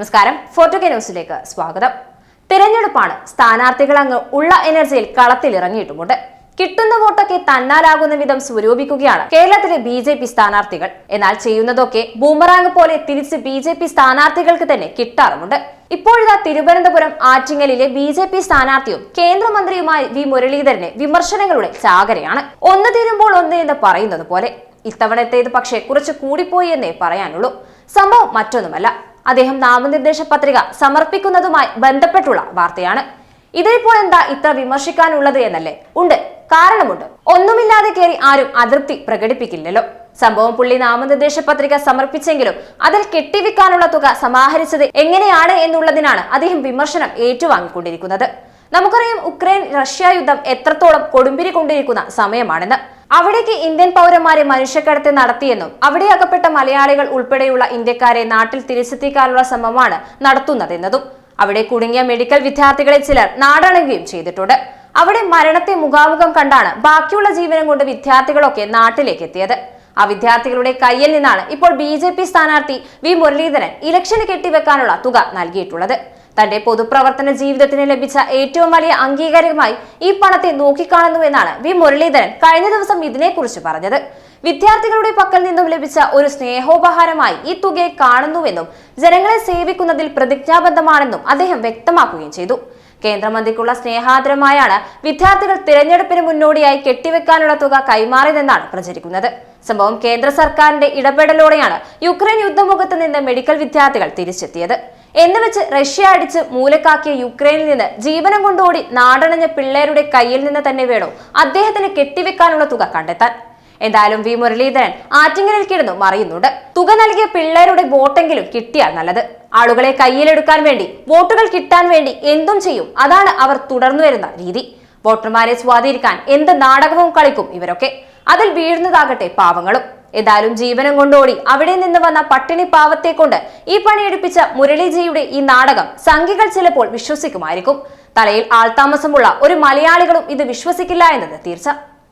നമസ്കാരം. ഫോർട്ടോ കെ ന്യൂസിലേക്ക് സ്വാഗതം. തിരഞ്ഞെടുപ്പാണ് സ്ഥാനാർത്ഥികൾ അങ്ങ് ഉള്ള എനർജിയിൽ കളത്തിലിറങ്ങിയിട്ടുമുണ്ട് കിട്ടുന്ന വോട്ടൊക്കെ തന്നാലാകുന്ന വിധം സ്വരൂപിക്കുകയാണ് കേരളത്തിലെ ബി ജെ പി സ്ഥാനാർത്ഥികൾ. എന്നാൽ ചെയ്യുന്നതൊക്കെ ബൂമറാങ് പോലെ തിരിച്ച് ബി ജെ പി സ്ഥാനാർത്ഥികൾക്ക് തന്നെ കിട്ടാറുമുണ്ട്. ഇപ്പോഴിതാ തിരുവനന്തപുരം ആറ്റിങ്ങലിലെ ബി ജെ പി സ്ഥാനാർത്ഥിയും കേന്ദ്രമന്ത്രിയുമായ വി മുരളീധരന് വിമർശനങ്ങളുടെ ചാകരയാണ്. ഒന്ന് തീരുമ്പോൾ ഒന്ന് എന്ന് പറയുന്നത് പോലെ ഇത്തവണത്തേത് പക്ഷേ കുറച്ച് കൂടിപ്പോയി എന്നേ പറയാനുള്ളൂ. സംഭവം മറ്റൊന്നുമല്ല. അദ്ദേഹം നാമനിർദ്ദേശ പത്രിക സമർപ്പിക്കുന്നതുമായി ബന്ധപ്പെട്ടുള്ള വാർത്തയാണ്. ഇതിലിപ്പോൾ എന്താ ഇത്ര വിമർശിക്കാനുള്ളത് എന്നല്ലേ? ഉണ്ട്. കാരണമുണ്ട്. ഒന്നുമില്ലാതെ കയറി ആരും അതൃപ്തി പ്രകടിപ്പിക്കില്ലല്ലോ. സംഭവം പുള്ളി നാമനിർദ്ദേശ പത്രിക സമർപ്പിച്ചെങ്കിലും അതിൽ കെട്ടിവെക്കാനുള്ള തുക സമാഹരിച്ചത് എങ്ങനെയാണ് എന്നുള്ളതിനാണ് അദ്ദേഹം വിമർശനം ഏറ്റുവാങ്ങിക്കൊണ്ടിരിക്കുന്നത്. നമുക്കറിയാം ഉക്രൈൻ റഷ്യ യുദ്ധം എത്രത്തോളം കൊടുമ്പിരി കൊണ്ടിരിക്കുന്ന സമയമാണെന്ന്. അവിടേക്ക് ഇന്ത്യൻ പൗരന്മാരെ മനുഷ്യക്കടത്ത് നടത്തിയെന്നും അവിടെ അകപ്പെട്ട മലയാളികൾ ഉൾപ്പെടെയുള്ള ഇന്ത്യക്കാരെ നാട്ടിൽ തിരിച്ചെത്തിക്കാനുള്ള ശ്രമമാണ് നടത്തുന്നതെന്നതും. അവിടെ കുടുങ്ങിയ മെഡിക്കൽ വിദ്യാർത്ഥികളെ ചിലർ നാടണുകയും ചെയ്തിട്ടുണ്ട്. അവിടെ മരണത്തെ മുഖാമുഖം കണ്ടാണ് ബാക്കിയുള്ള ജീവനം കൊണ്ട് വിദ്യാർത്ഥികളൊക്കെ നാട്ടിലേക്ക് എത്തിയത്. ആ വിദ്യാർത്ഥികളുടെ കയ്യിൽ നിന്നാണ് ഇപ്പോൾ ബി ജെ പി സ്ഥാനാർത്ഥി വി മുരളീധരൻ ഇലക്ഷന് കെട്ടിവെക്കാനുള്ള തുക നൽകിയിട്ടുള്ളത്. തന്റെ പൊതുപ്രവർത്തന ജീവിതത്തിന് ലഭിച്ച ഏറ്റവും വലിയ അംഗീകാരമായി ഈ പണത്തെ നോക്കിക്കാണുന്നുവെന്നാണ് വി മുരളീധരൻ കഴിഞ്ഞ ദിവസം ഇതിനെക്കുറിച്ച് പറഞ്ഞത്. വിദ്യാർത്ഥികളുടെ പക്കൽ നിന്നും ലഭിച്ച ഒരു സ്നേഹോപഹാരമായി ഈ തുകയെ കാണുന്നുവെന്നും ജനങ്ങളെ സേവിക്കുന്നതിൽ പ്രതിജ്ഞാബദ്ധമാണെന്നും അദ്ദേഹം വ്യക്തമാക്കുകയും ചെയ്തു. കേന്ദ്രമന്ത്രിക്കുള്ള സ്നേഹാദരമായാണ് വിദ്യാർത്ഥികൾ തിരഞ്ഞെടുപ്പിന് മുന്നോടിയായി കെട്ടിവെക്കാനുള്ള തുക കൈമാറിയതെന്നാണ് പ്രചരിക്കുന്നത്. സംഭവം കേന്ദ്ര സർക്കാരിന്റെ ഇടപെടലോടെയാണ് യുക്രൈൻ യുദ്ധമുഖത്ത് നിന്ന് മെഡിക്കൽ വിദ്യാർത്ഥികൾ തിരിച്ചെത്തിയത്. എന്നുവെച്ച് റഷ്യ അടിച്ച് മൂലക്കാക്കിയ യുക്രൈനിൽ നിന്ന് ജീവനം കൊണ്ടോടി നാടണഞ്ഞ പിള്ളേരുടെ കയ്യിൽ നിന്ന് തന്നെ വേണോ അദ്ദേഹത്തിന് കെട്ടിവെക്കാനുള്ള തുക കണ്ടെത്താൻ? എന്തായാലും വി മുരളീധരൻ ആറ്റിങ്ങലിൽ കിടന്നു മറിയുന്നുണ്ട് തുക നൽകിയ പിള്ളേരുടെ വോട്ടെങ്കിലും കിട്ടിയാൽ നല്ലത്. ആളുകളെ കയ്യിലെടുക്കാൻ വേണ്ടി വോട്ടുകൾ കിട്ടാൻ വേണ്ടി എന്തും ചെയ്യും. അതാണ് അവർ തുടർന്നു വരുന്ന രീതി. വോട്ടർമാരെ സ്വാധീനിക്കാൻ എന്ത് നാടകവും കളിക്കും ഇവരൊക്കെ. അതിൽ വീഴുന്നതാകട്ടെ പാവങ്ങളും. ഏതായാലും ജീവനം കൊണ്ടോടി അവിടെ നിന്ന് വന്ന പട്ടിണി പാവത്തെ കൊണ്ട് ഈ പണിയെടുപ്പിച്ച മുരളീജിയുടെ ഈ നാടകം സംഘികൾ ചിലപ്പോൾ വിശ്വസിക്കുമായിരിക്കും. തലയിൽ ആൾതാമസമുള്ള ഒരു മലയാളികളും ഇത് വിശ്വസിക്കില്ല എന്നത് തീർച്ച.